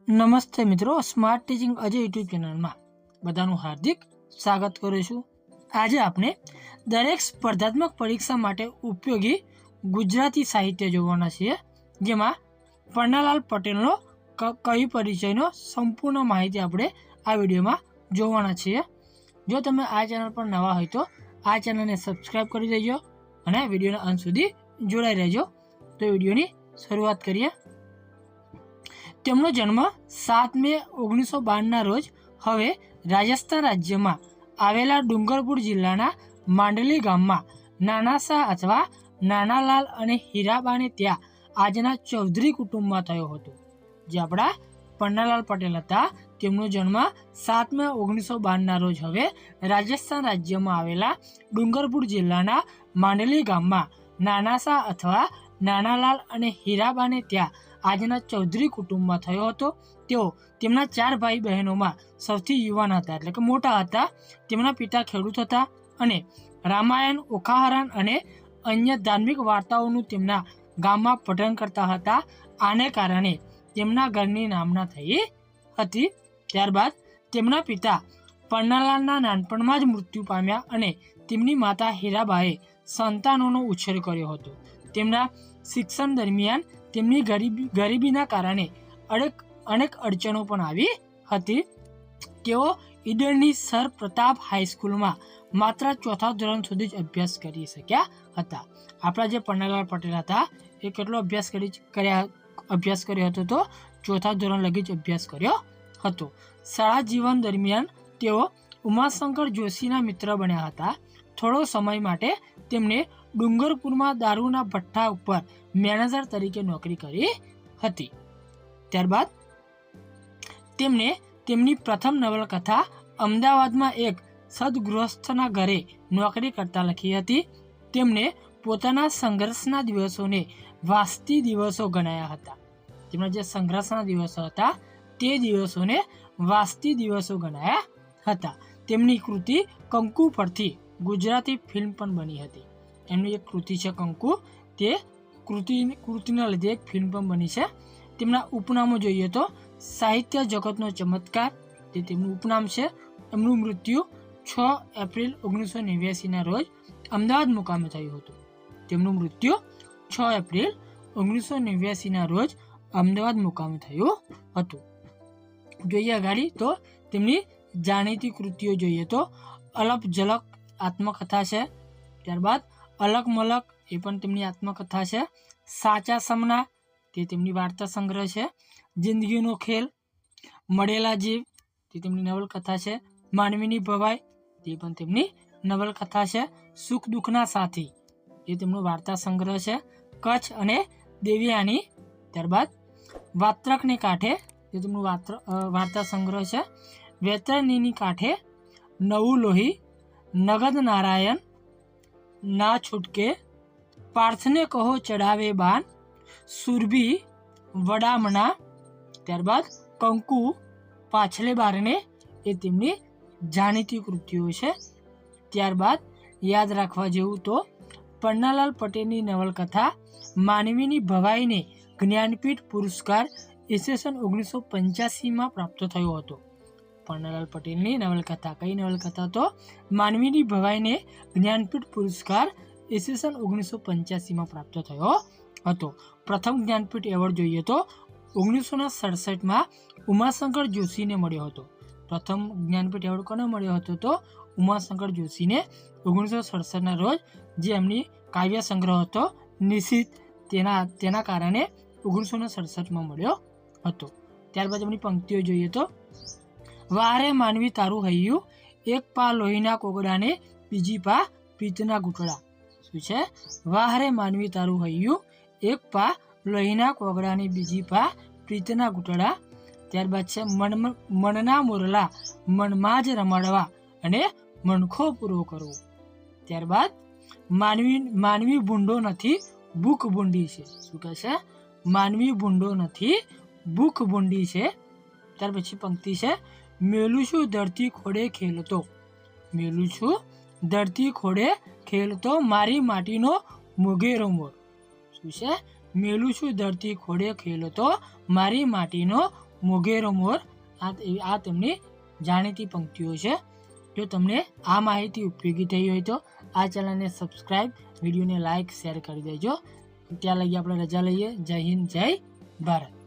નમસ્તે મિત્રો smart teaching Ajay YouTube ચેનલમાં બધાનું હાર્દિક સ્વાગત કરું છું. આજે આપણે દરેક સ્પર્ધાત્મક પરીક્ષા માટે ઉપયોગી ગુજરાતી સાહિત્ય જોવાના છીએ, જેમાં પન્નાલાલ પટેલનો ક- કવિ પરિચયનો સંપૂર્ણ માહિતી આપણે આ વિડીયોમાં જોવાના છીએ. જો તમે આ ચેનલ પર નવા હોય તો આ ચેનલને સબસ્ક્રાઈબ કરી દેજો અને વિડીયોના અંત સુધી જોડાઈ રહેજો. તો વિડીયોની શરૂઆત કરીએ. તેમનો જન્મ સાત મે ઓગણીસો બારના રોજ હવે રાજસ્થાન રાજ્યમાં આવેલા ડુંગરપુર જિલ્લાના માંડલી ગામમાં નાના શાહ અથવા નાનાલાલ અને હીરાબાને ત્યાં આજના ચૌધરી કુટુંબમાં થયો હતો, જે આપણા પન્નાલાલ પટેલ હતા. તેમનો જન્મ સાત મે ઓગણીસો બારના રોજ હવે રાજસ્થાન રાજ્યમાં આવેલા ડુંગરપુર જિલ્લાના માંડલી ગામમાં નાના શાહ અથવા નાનાલાલ અને હીરાબાને ત્યાં આજના ચૌધરી કુટુંબમાં થયો હતો. તેઓ તેમના ચાર ભાઈ બહેનોમાં સૌથી યુવાન હતા, એટલે કે મોટા હતા. તેમના પિતા ખેડૂત હતા અને રામાયણ, ઓખાહરણ અને અન્ય ધાર્મિક વાર્તાઓનું તેમના ગામમાં પઠન કરતા હતા. આને કારણે તેમના ઘરની નામના થઈ હતી. ત્યારબાદ તેમના પિતા પન્નાલાલના નાનપણમાં જ મૃત્યુ પામ્યા અને તેમની માતા હીરાબાએ સંતાનોનો ઉછેર કર્યો હતો. તેમના શિક્ષણ દરમિયાન તેમની ગરીબી, ગરીબીના કારણે અનેક અનેક અડચણો પણ આવી હતી. તેઓ ઈડરની સર પ્રતાપ હાઈસ્કૂલમાં માત્ર ચોથા ધોરણ સુધી જ અભ્યાસ કરી શક્યા હતા. આપણા જે પન્નાલાલ પટેલ હતા, એ કેટલો અભ્યાસ કરી કર્યા, અભ્યાસ કર્યો હતો તો ચોથા ધોરણ લગી જ અભ્યાસ કર્યો હતો. શાળા જીવન દરમિયાન તેઓ ઉમાશંકર જોશીના મિત્ર બન્યા હતા. થોડો સમય માટે તેમણે ડુંગરપુરમાં દારૂના ભઠ્ઠા ઉપર મેનેજર તરીકે નોકરી કરી હતી. ત્યારબાદ તેમણે તેમની પ્રથમ નવલકથા અમદાવાદમાં એક સદગૃહસ્થના ઘરે નોકરી કરતા લખી હતી. તેમણે પોતાના સંઘર્ષના દિવસોને વાસ્તી દિવસો ગણાયા હતા. તેમના જે સંઘર્ષના દિવસો હતા, તે દિવસોને વાસ્તી દિવસો ગણાયા હતા. તેમની કૃતિ કંકુ પરથી ગુજરાતી ફિલ્મ પણ બની હતી. એમની એક કૃતિ છે કંકુ. તે કૃતિ, કૃતિના લીધે એક ફિલ્મ પણ બની છે. તેમના ઉપનામો જોઈએ તો સાહિત્ય જગતનો ચમત્કાર, તે તેમનું ઉપનામ છે. એમનું મૃત્યુ છ એપ્રિલ ઓગણીસો નેવ્યાસીના રોજ અમદાવાદ મુકામે થયું હતું. તેમનું મૃત્યુ છ એપ્રિલ ઓગણીસો નેવ્યાસીના રોજ અમદાવાદ મુકામે થયું હતું. જોઈએ ગાડી તો તેમની જાણીતી કૃતિઓ જોઈએ તો અલપ ઝલક આત્મકથા છે. ત્યારબાદ અલક મલક એ પણ તેમની આત્મકથા છે. સાચા સમના, તે તેમની વાર્તા સંગ્રહ છે. જિંદગીનો ખેલ, મળેલા જીવ, તે તેમની નવલકથા છે. માનવીની ભવાઈ, તે પણ તેમની નવલકથા છે. સુખ દુઃખના સાથી, એ તેમનો વાર્તા સંગ્રહ છે. કચ્છ અને દેવિયાની ત્યારબાદ વાત્રકને કાંઠે, તે તેમનું વાત્ર વાર્તા સંગ્રહ છે. વેતરણીની કાંઠે નવું લોહી, નગદ નારાયણ ના છૂટકે પાર્થને કહો ચઢાવે બાન સુરભી, વડામણા, ત્યારબાદ કંકુ, પાછલે બારને એ તેમની જાણીતી કૃતિઓ છે. ત્યારબાદ યાદ રાખવા જેવું તો પન્નાલાલ પટેલની નવલકથા માનવીની ભવાઈને જ્ઞાનપીઠ પુરસ્કાર ઈસવીસન ઓગણીસો પંચ્યાસીમાં પ્રાપ્ત થયો હતો. પન્નાલાલ પટેલની નવલકથા કઈ નવલકથા તો માનવીની ભવાઈને જ્ઞાનપીઠ પુરસ્કાર ઈસવીસન ઓગણીસો પંચ્યાસીમાં પ્રાપ્ત થયો હતો. પ્રથમ જ્ઞાનપીઠ એવોર્ડ જોઈએ તો ઓગણીસોના સડસઠમાં ઉમાશંકર જોશીને મળ્યો હતો. પ્રથમ જ્ઞાનપીઠ એવોર્ડ કોને મળ્યો હતો તો ઉમાશંકર જોશીને ઓગણીસો સડસઠના રોજ જે એમની કાવ્ય સંગ્રહ હતો નિશ્ચિત તેના તેના કારણે ઓગણીસો ને સડસઠમાં મળ્યો હતો. ત્યારબાદ એમની પંક્તિઓ જોઈએ તો વારે માનવી તારું હૈયું, એક પા લોહીના કોગડાને, બીજી પા પિત્તના ઘૂંટડા શું છે? વાહરે માનવી તારું હૈયું, એક પા લોહીના કોગડાની, બીજી પા પ્રીતના ઘૂંટડા ત્યારબાદ છે મન, મનના મોરલા, મનમાં જ રમાડવા અને મનખો પૂરો કરવો. ત્યારબાદ માનવી માનવી ભૂંડો નથી, ભૂખ ભૂંડી છે. શું કહે છે? માનવી ભૂંડો નથી, ભૂખ ભૂંડી છે. ત્યાર પછી પંક્તિ છે મેલું ધરતી ખોડે ખેલતો? મેલું છું ધરતી ખોડે ખેલતો? મારી માટીનો મોગેરો મોર શું છે? મેલું ધરતી ખોડે ખેલતો? મારી માટીનો મોગેરો મોર આ તેમની જાણીતી પંક્તિઓ છે. જો તમને આ માહિતી ઉપયોગી થઈ હોય તો આ ચેનલને સબસ્ક્રાઇબ, વિડીયોને લાઇક, શેર કરી દેજો. ત્યાં લગી આપણે રજા લઈએ. જય હિન્દ, જય ભારત.